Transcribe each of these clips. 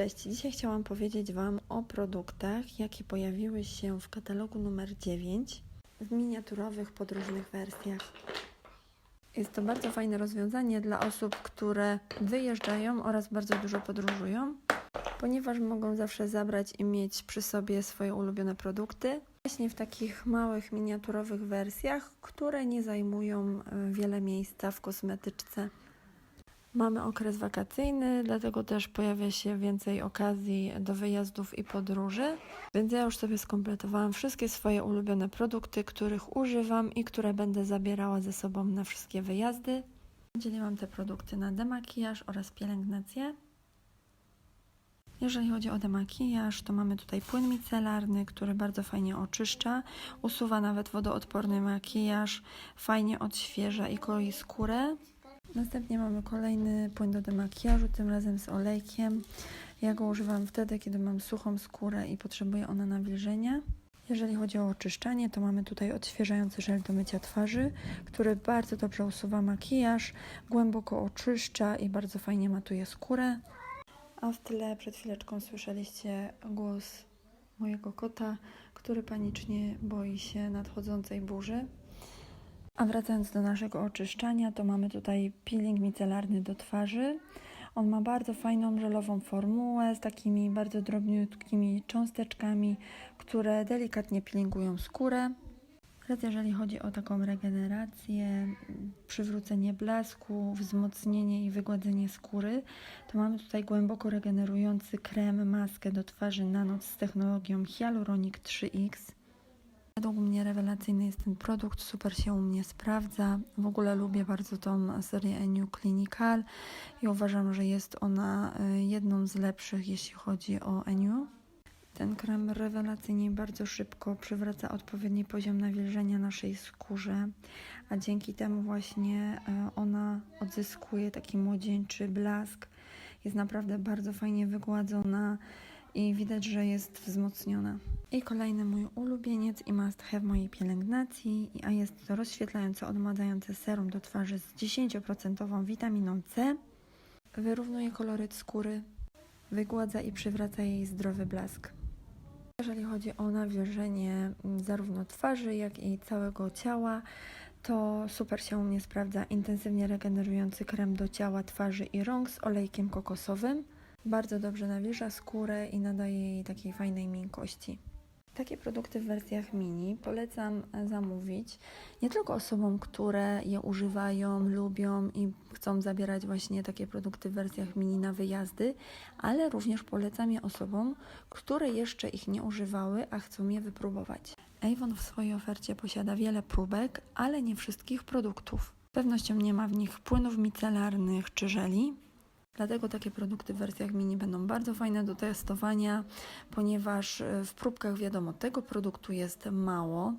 Cześć, dzisiaj chciałam powiedzieć Wam o produktach, jakie pojawiły się w katalogu numer 9 w miniaturowych podróżnych wersjach. Jest to bardzo fajne rozwiązanie dla osób, które wyjeżdżają oraz bardzo dużo podróżują, ponieważ mogą zawsze zabrać i mieć przy sobie swoje ulubione produkty. Właśnie w takich małych, miniaturowych wersjach, które nie zajmują e, wiele miejsca w kosmetyczce. Mamy okres wakacyjny, dlatego też pojawia się więcej okazji do wyjazdów i podróży. Więc ja już sobie skompletowałam wszystkie swoje ulubione produkty, których używam i które będę zabierała ze sobą na wszystkie wyjazdy. Dzieliłam te produkty na demakijaż oraz pielęgnację. Jeżeli chodzi o demakijaż, to mamy tutaj płyn micelarny, który bardzo fajnie oczyszcza, usuwa nawet wodoodporny makijaż, fajnie odświeża i koi skórę. Następnie mamy kolejny płyn do demakijażu, tym razem z olejkiem. Ja go używam wtedy, kiedy mam suchą skórę i potrzebuje ona nawilżenia. Jeżeli chodzi o oczyszczanie, to mamy tutaj odświeżający żel do mycia twarzy, który bardzo dobrze usuwa makijaż, głęboko oczyszcza i bardzo fajnie matuje skórę. A w tle przed chwileczką słyszeliście głos mojego kota, który panicznie boi się nadchodzącej burzy. A wracając do naszego oczyszczania, to mamy tutaj peeling micelarny do twarzy. On ma bardzo fajną żelową formułę z takimi bardzo drobniutkimi cząsteczkami, które delikatnie peelingują skórę. Teraz jeżeli chodzi o taką regenerację, przywrócenie blasku, wzmocnienie i wygładzenie skóry, to mamy tutaj głęboko regenerujący krem, maskę do twarzy na noc z technologią Hyaluronic 3X. Według mnie rewelacyjny jest ten produkt, super się u mnie sprawdza. W ogóle lubię bardzo tą serię Eniu Clinical i uważam, że jest ona y, jedną z lepszych, jeśli chodzi o Eniu. Ten krem rewelacyjnie bardzo szybko przywraca odpowiedni poziom nawilżenia naszej skórze, a dzięki temu właśnie y, ona odzyskuje taki młodzieńczy blask. Jest naprawdę bardzo fajnie wygładzona i widać, że jest wzmocniona. I kolejny mój ulubieniec i must have mojej pielęgnacji, a jest to rozświetlające, odmładzające serum do twarzy z 10% witaminą C. Wyrównuje koloryt skóry, wygładza i przywraca jej zdrowy blask. Jeżeli chodzi o nawilżenie mm, zarówno twarzy, jak i całego ciała, to super się u mnie sprawdza intensywnie regenerujący krem do ciała, twarzy i rąk z olejkiem kokosowym. Bardzo dobrze nawilża skórę i nadaje jej takiej fajnej miękkości. Takie produkty w wersjach mini polecam zamówić nie tylko osobom, które je używają, lubią i chcą zabierać właśnie takie produkty w wersjach mini na wyjazdy, ale również polecam je osobom, które jeszcze ich nie używały, a chcą je wypróbować. Avon w swojej ofercie posiada wiele próbek, ale nie wszystkich produktów. Z pewnością nie ma w nich płynów micelarnych czy żeli, Dlatego takie produkty w wersjach mini będą bardzo fajne do testowania, ponieważ e, w próbkach wiadomo, tego produktu jest mało.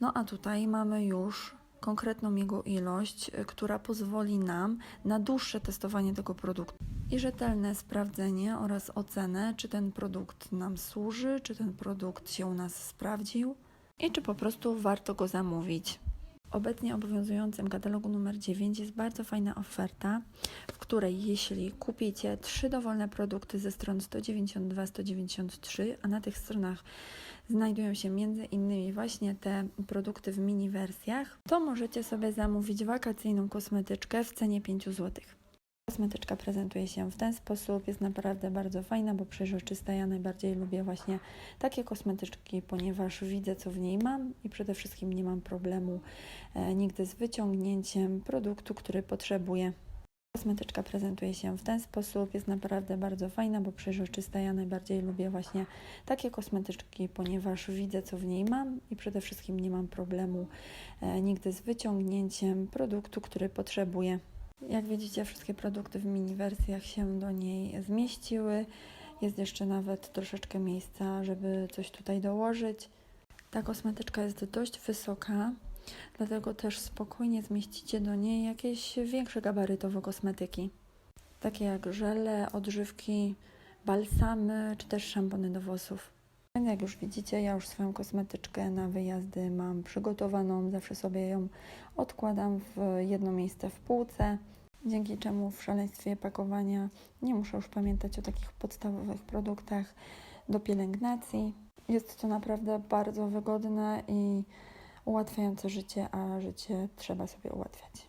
No a tutaj mamy już konkretną jego ilość, e, która pozwoli nam na dłuższe testowanie tego produktu i rzetelne sprawdzenie oraz ocenę, czy ten produkt nam służy, czy ten produkt się u nas sprawdził i czy po prostu warto go zamówić. Obecnie obowiązującym katalogu numer 9 jest bardzo fajna oferta, w której jeśli kupicie trzy dowolne produkty ze stron 192-193, a na tych stronach znajdują się między innymi właśnie te produkty w mini wersjach, to możecie sobie zamówić wakacyjną kosmetyczkę w cenie 5 zł. Kosmetyczka prezentuje się w ten sposób, jest naprawdę bardzo fajna, bo przejrzysta. Ja najbardziej lubię właśnie takie kosmetyczki, ponieważ widzę, co w niej mam i przede wszystkim nie mam problemu e, nigdy z wyciągnięciem produktu, który potrzebuję. Kosmetyczka prezentuje się w ten sposób, jest naprawdę bardzo fajna, bo przejrzysta. Ja najbardziej lubię właśnie takie kosmetyczki, ponieważ widzę, co w niej mam i przede wszystkim nie mam problemu e, nigdy z wyciągnięciem produktu, który potrzebuję. Jak widzicie, wszystkie produkty w mini wersjach się do niej zmieściły. Jest jeszcze nawet troszeczkę miejsca, żeby coś tutaj dołożyć. Ta kosmetyczka jest dość wysoka, dlatego też spokojnie zmieścicie do niej jakieś większe gabarytowo kosmetyki, takie jak żele, odżywki, balsamy czy też szampony do włosów. Jak już widzicie, ja już swoją kosmetyczkę na wyjazdy mam przygotowaną, zawsze sobie ją odkładam w jedno miejsce w półce. dzięki czemu w szaleństwie pakowania nie muszę już pamiętać o takich podstawowych produktach do pielęgnacji. Jest to naprawdę bardzo wygodne i ułatwiające życie, a życie trzeba sobie ułatwiać.